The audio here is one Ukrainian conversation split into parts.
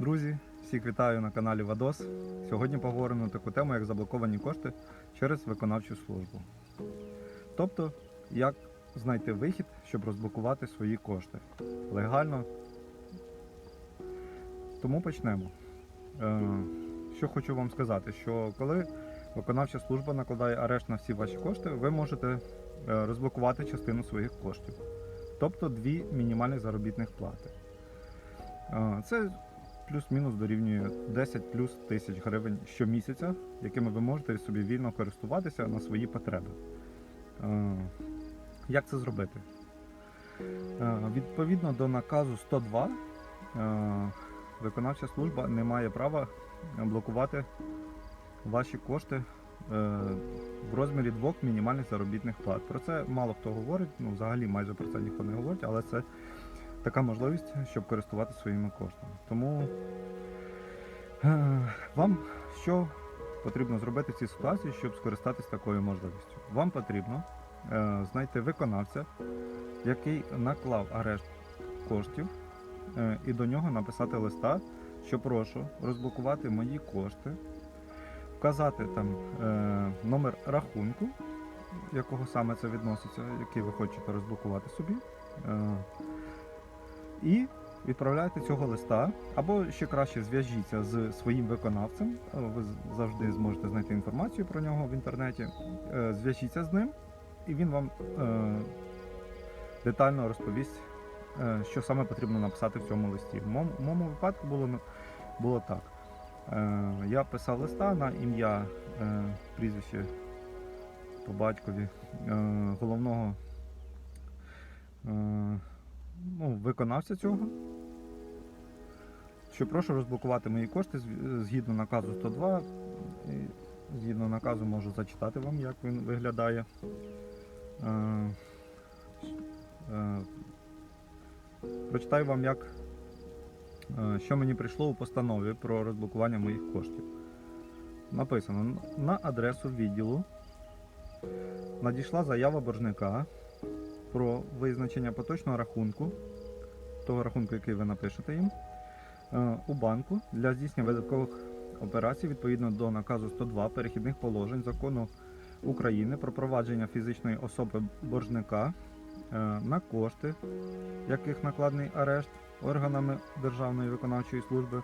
Друзі, всіх вітаю на каналі Вадос. Сьогодні поговоримо на таку тему, як заблоковані кошти через виконавчу службу. Тобто, як знайти вихід, щоб розблокувати свої кошти легально. Тому почнемо. Е, Що хочу вам сказати, що коли виконавча служба накладає арешт на всі ваші кошти, ви можете е, розблокувати частину своїх коштів, тобто дві мінімальних заробітних плати. Е, Це плюс-мінус дорівнює 10 плюс тисяч гривень щомісяця, якими ви можете собі вільно користуватися на свої потреби. Е, Як це зробити? Е, Відповідно до наказу 102, е, виконавча служба не має права блокувати ваші кошти в розмірі двох мінімальних заробітних плат. Про це мало хто говорить, ну взагалі майже про це ніхто не говорить, але це така можливість, щоб користуватися своїми коштами. Тому е, вам що потрібно зробити в цій ситуації, щоб скористатися такою можливістю? Вам потрібно е, знайти виконавця, який наклав арешт коштів, е, і до нього написати листа, що прошу розблокувати мої кошти, вказати там номер рахунку, якого саме це відноситься, який ви хочете розблокувати собі. І відправляєте цього листа, або ще краще зв'яжіться з своїм виконавцем. е, Ви завжди зможете знайти інформацію про нього в інтернеті. Е, Зв'яжіться з ним, і він вам е, детально розповість, що саме потрібно написати в цьому листі. В моєму, випадку було, було так. Я писав листа на ім'я, прізвище по батькові головного ну, виконавця цього. Що прошу розблокувати мої кошти згідно наказу 102. Згідно наказу можу зачитати вам, як він виглядає. Е, е, Прочитаю вам, як, е, що мені прийшло у постанові про розблокування моїх коштів. Написано: на адресу відділу надійшла заява боржника про визначення поточного рахунку, того рахунку, який ви напишете їм, е, у банку для здійснення видаткових операцій відповідно до наказу 102 перехідних положень закону України про провадження фізичної особи боржника е, на кошти, яких накладений арешт органами Державної виконавчої служби.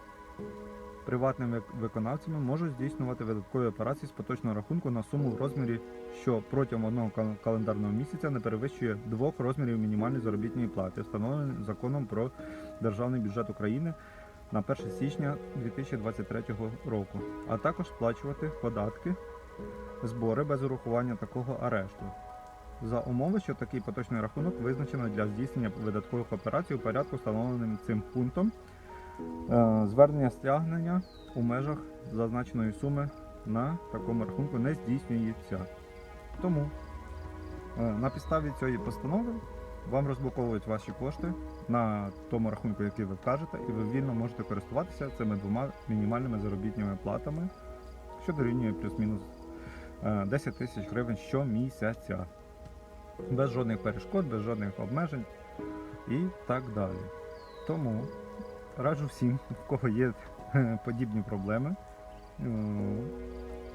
Приватними виконавцями можуть здійснювати видаткові операції з поточного рахунку на суму в розмірі, що протягом одного календарного місяця не перевищує двох розмірів мінімальної заробітної плати, встановленої законом про державний бюджет України на 1 січня 2023 року, а також сплачувати податки, збори без урахування такого арешту. За умови, що такий поточний рахунок визначено для здійснення видаткових операцій у порядку, встановленим цим пунктом. Е, Звернення стягнення у межах зазначеної суми на такому рахунку не здійснюється. Тому е, на підставі цієї постанови вам розблоковують ваші кошти на тому рахунку, який ви вкажете, і ви вільно можете користуватися цими двома мінімальними заробітними платами, що дорівнює плюс-мінус е, 10 тисяч гривень щомісяця. Без жодних перешкод, без жодних обмежень і так далі. Тому раджу всім, в кого є е, подібні проблеми, е,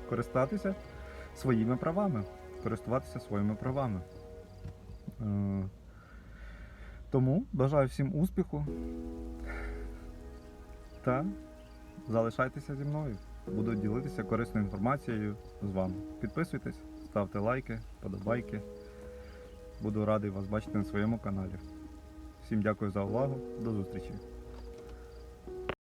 користатися своїми правами, користуватися своїми правами. Е, Тому бажаю всім успіху та залишайтеся зі мною. Буду ділитися корисною інформацією з вами. Підписуйтесь, ставте лайки, подобайки. Буду радий вас бачити на своєму каналі. Всім дякую за увагу. До зустрічі!